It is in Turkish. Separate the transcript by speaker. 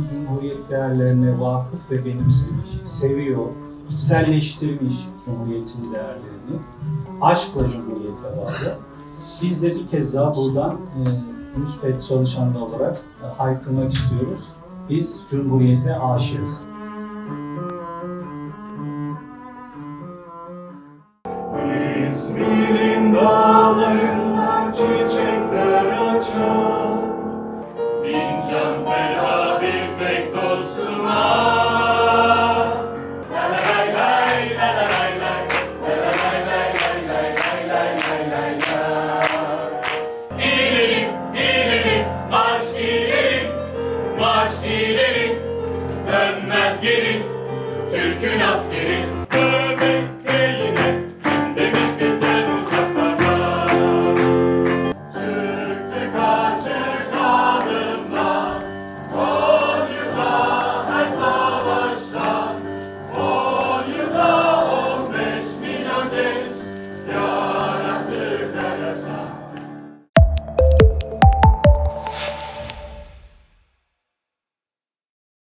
Speaker 1: kurduğumuz cumhuriyet değerlerine vakıf ve benimsemiş, seviyor, içselleştirmiş cumhuriyetin değerlerini, aşkla cumhuriyete bağlı. Biz de bir kez daha buradan e, müspet çalışanlar olarak e, haykırmak istiyoruz. Biz cumhuriyete aşığız. İzmir'in dağlarında çiçekler açar Bin can ferah Türk'ün askeri.